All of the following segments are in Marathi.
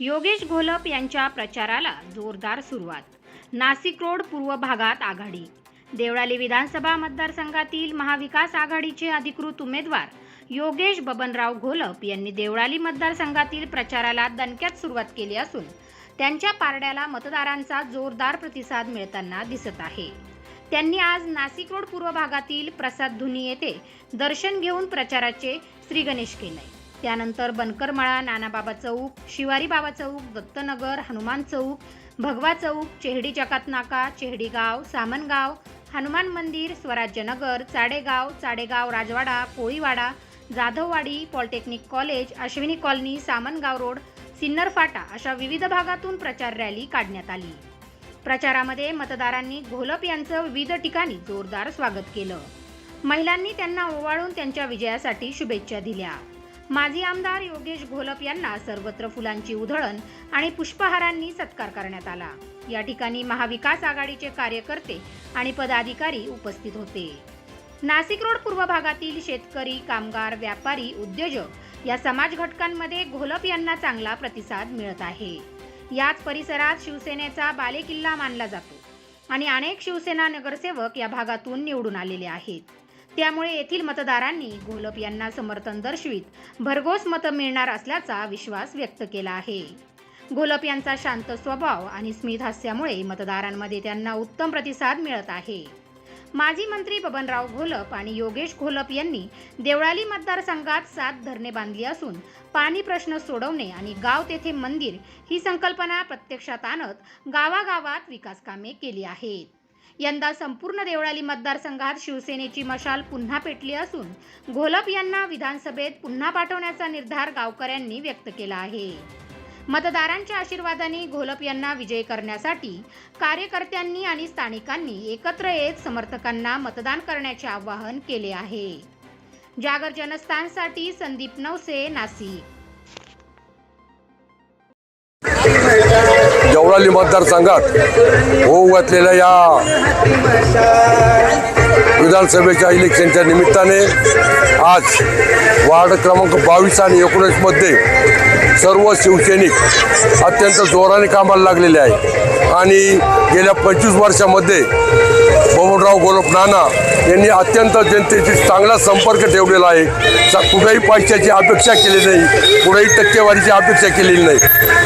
योगेश घोलप यांच्या प्रचाराला जोरदार सुरुवात. नाशिक रोड पूर्व भागात आघाडी. देवळाली विधानसभा मतदारसंघातील महाविकास आघाडीचे अधिकृत उमेदवार योगेश बबनराव घोलप यांनी देवळाली मतदारसंघातील प्रचाराला दणक्यात सुरुवात केली असून त्यांच्या पारड्याला मतदारांचा जोरदार प्रतिसाद मिळताना दिसत आहे. त्यांनी आज नाशिक रोड पूर्व भागातील प्रसाद धुनी येथे दर्शन घेऊन प्रचाराचे श्रीगणेश केले त्यानंतर बनकरमळा नानाबाबा चौक शिवारी बाबा चौक दत्तनगर हनुमान चौक भगवा चौक चेहडी जकात नाका चेहडी गाव सामनगाव हनुमान मंदिर Swarajyanagar Chadegaon Chadegaon Rajwada Koliwada Jadhavwadi polytechnic college Ashwini colony Samangaon road Sinnar फाटा अशा विविध भागातून प्रचार रॅली काढण्यात आली. प्रचारामध्ये मतदारांनी घोलप यांचं विविध ठिकाणी जोरदार स्वागत केलं. महिलांनी त्यांना ओवाळून त्यांच्या विजयासाठी शुभेच्छा दिल्या. माजी आमदार योगेश घोलप यांना सर्वत्र फुलांची उधळण आणि पुष्पहारांनी सत्कार करण्यात आला. या ठिकाणी महाविकास आघाडीचे कार्यकर्ते आणि पदाधिकारी उपस्थित होते. नाशिक रोड पूर्व भागातील शेतकरी कामगार व्यापारी उद्योजक या समाज घटकांमध्ये घोलप यांना चांगला प्रतिसाद मिळत आहे. याच परिसरात शिवसेनेचा बालेकिल्ला मानला जातो आणि अनेक शिवसेना नगरसेवक या भागातून निवडून आलेले आहेत. त्यामुळे येथील मतदारांनी घोलप यांना समर्थन दर्शवित भरघोस मतं मिळणार असल्याचा विश्वास व्यक्त केला आहे. घोलप यांचा शांत स्वभाव आणि स्मित हास्यामुळे मतदारांमध्ये त्यांना उत्तम प्रतिसाद मिळत आहे. माजी मंत्री बबनराव घोलप आणि योगेश घोलप यांनी देवळाली मतदारसंघात सात धरणे बांधली असून पाणी प्रश्न सोडवणे आणि गाव तेथे मंदिर ही संकल्पना प्रत्यक्षात आणत गावागावात विकास कामे केली आहेत. यंदा संपूर्ण देवळाली मतदारसंघात शिवसेनेची मशाल पुन्हा पेटली असून घोलप यांना विधानसभेत पुन्हा पाठवण्याचा निर्धार गावकऱ्यांनी व्यक्त केला आहे. मतदारांच्या आशीर्वादाने घोलप यांना विजय करण्यासाठी कार्यकर्त्यांनी आणि स्थानिकांनी एकत्र येत समर्थकांना मतदान करण्याचे आवाहन केले आहे. जागर जनस्थानसाठी संदीप नवसे नाशिक. देवळाली मतदारसंघात होऊ घातलेल्या या विधानसभेच्या इलेक्शनच्या निमित्ताने आज वार्ड क्रमांक बावीस आणि एकोणीसमध्ये सर्व शिवसैनिक अत्यंत जोराने कामाला लागलेले आहे आणि गेल्या पंचवीस वर्षामध्ये बबनराव गोलप नाना यांनी अत्यंत जनतेशी चांगला संपर्क ठेवलेला आहे. सा- कुठेही पैशाची अपेक्षा केली नाही कुठेही टक्केवारीची अपेक्षा केलेली नाही.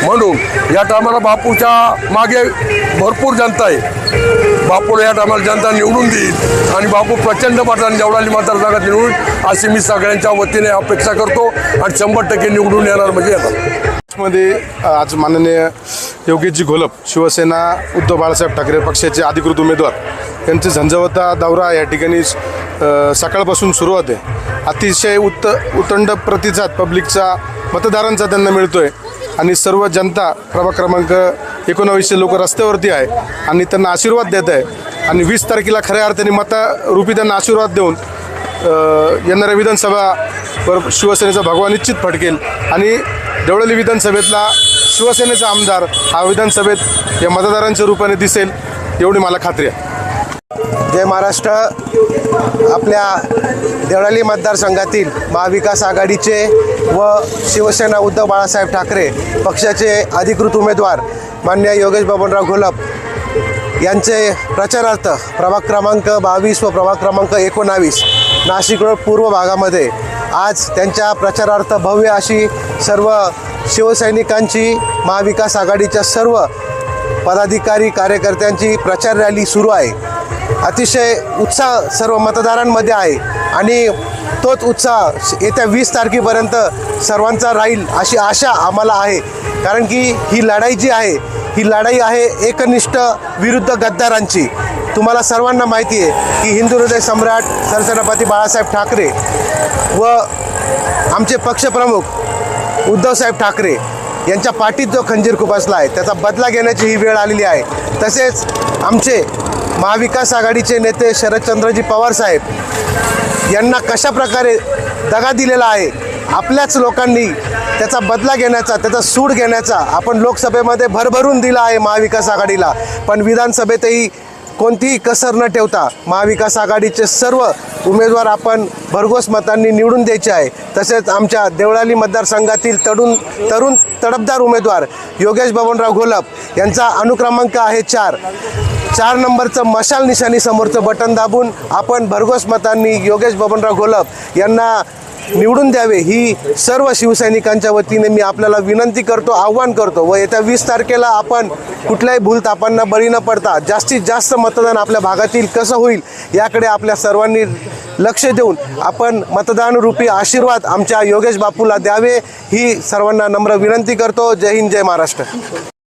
म्हणून या टायमाला बापूच्या मागे भरपूर जनता आहे. बापूला या टायमाला जनता निवडून देईल आणि बापू प्रचंड मताने जेवढाली मतदारसंघात निवडून अशी मी सगळ्यांच्या वतीने अपेक्षा करतो आणि शंभर टक्के निवडून येणार म्हणजे येणार. मध्ये आज माननीय योगेशजी घोलप शिवसेना उद्धव बाळासाहेब ठाकरे पक्षाचे अधिकृत उमेदवार. यांचे झंझावता दौरा या ठिकाणी सकाळपासून सुरुवात आहे अतिशय उत्त उतंड प्रतिसाद पब्लिकचा मतदारांचा त्यांना मिळतोय. आणि सर्व जनता प्रभाग क्रमांक एकोणावीसशे लोक रस्त्यावरती आहे आणि त्यांना आशीर्वाद देत आहे. आणि वीस तारखेला खऱ्या अर्थाने मतारूपी त्यांना आशीर्वाद देऊन येणाऱ्या विधानसभा वर शिवसेनेचा भगवा निश्चित फटकेल. आणि देवळली विधानसभेतला शिवसेनेचा आमदार हा विधानसभेत या मतदारांच्या रूपाने दिसेल एवढी मला खात्री आहे. जय महाराष्ट्र. आपल्या देवळाली मतदारसंघातील महाविकास आघाडीचे व शिवसेना उद्धव बाळासाहेब ठाकरे पक्षाचे अधिकृत उमेदवार मान्य योगेश बबनराव घोलप यांचे प्रचारार्थ प्रभाग क्रमांक बावीस व प्रभाग क्रमांक एकोणावीस नाशिक रोड पूर्व भागामध्ये आज त्यांच्या प्रचारार्थ भव्य अशी सर्व शिवसैनिकांची महाविकास आघाडीच्या सर्व पदाधिकारी कार्यकर्त्यांची प्रचार रॅली सुरू आहे. अतिशय उत्साह सर्व मतदारांमध्ये आहे आणि तोच उत्साह येत्या वीस तारखेपर्यंत सर्वांचा राहील अशी आशा आम्हाला आहे. कारण की ही लढाई जी आहे ही लढाई आहे एकनिष्ठ विरुद्ध गद्दारांची. तुम्हाला सर्वांना माहिती आहे की हिंदू हृदय सम्राट सरसेनापती बाळासाहेब ठाकरे व आमचे पक्षप्रमुख उद्धवसाहेब ठाकरे यांच्या पाठीत जो खंजीर खुपसला आहे त्याचा बदला घेण्याची ही वेळ आलेली आहे. तसेच आमचे महाविकास आघाडीचे नेते शरदचंद्रजी पवार साहेब यांना कशा प्रकारे दगा दिलेला आहे आपल्याच लोकांनी त्याचा बदला घेण्याचा त्याचा सूड घेण्याचा आपण लोकसभेमध्ये भरभरून दिला आहे महाविकास आघाडीला. पण विधानसभेतही कोणतीही कसर न ठेवता महाविकास आघाडीचे सर्व उमेदवार आपण भरघोस मतांनी निवडून द्यायचे आहे. तसेच आमच्या देवळाली मतदारसंघातील तरुण तरुण तडपदार उमेदवार योगेश बबनराव घोलप यांचा अनुक्रमांक आहे चार. चार नंबरचं मशाल निशाणी समोरचं बटन दाबून आपण भरघोस मतांनी योगेश बबनराव घोलप यांना निवडून द्यावे ही सर्व शिवसैनिकांच्या वतीने मी आपल्याला विनंती करतो आव्हान करतो. व येत्या वीस तारखेला आपण कुठल्याही भूलतापांना बळी न पडता जास्तीत जास्त मतदान आपल्या भागातील कसं होईल याकडे आपल्या सर्वांनी लक्ष देऊन आपण मतदानरूपी आशीर्वाद आमच्या योगेश बापूला द्यावे ही सर्वांना नम्र विनंती करतो. जय हिंद जय महाराष्ट्र.